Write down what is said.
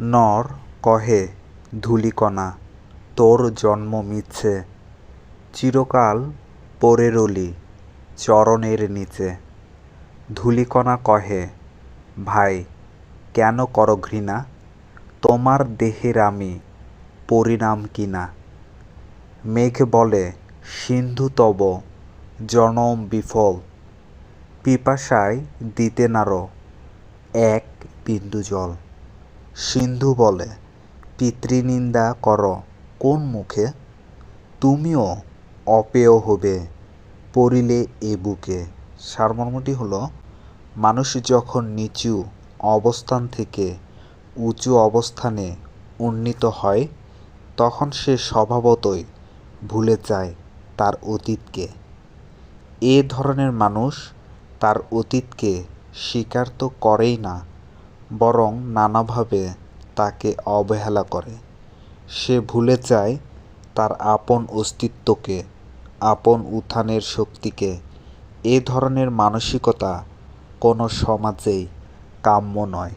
নর কহে, ধূলিকণা, তোর জন্ম মিথ্যে চিরকাল পড়ে রলি চরণের নিচে। ধূলিকণা কহে, ভাই, কেন কর ঘৃণা? তোমার দেহের আমি পরিণাম কিনা? মেঘ বলে, সিন্ধু তব, জনম বিফল। পিপাসায় দিতে নারো, এক বিন্দু জল। সিন্ধু বলে, পিতৃনিন্দা কর, কোন মুখে? তুমিও অপেয় হবে, পড়িলে এ বুকে। সারমর্মটি হলো, মানুষ যখন নিচু অবস্থান থেকে উঁচু অবস্থানে উন্নীত হয়, তখন সে স্বভাবতই ভুলে যায় তার অতীতকে। এ ধরনের মানুষ তার অতীতকে স্বীকার তো করেই না বরং নানাভাবে তাকে অবহেলা করে। সে ভুলে যায় তার আপন অস্তিত্বকে, আপন উত্থানের শক্তিকে। এ ধরনের মানসিকতা কোনো সমাজেই কাম্য নয়।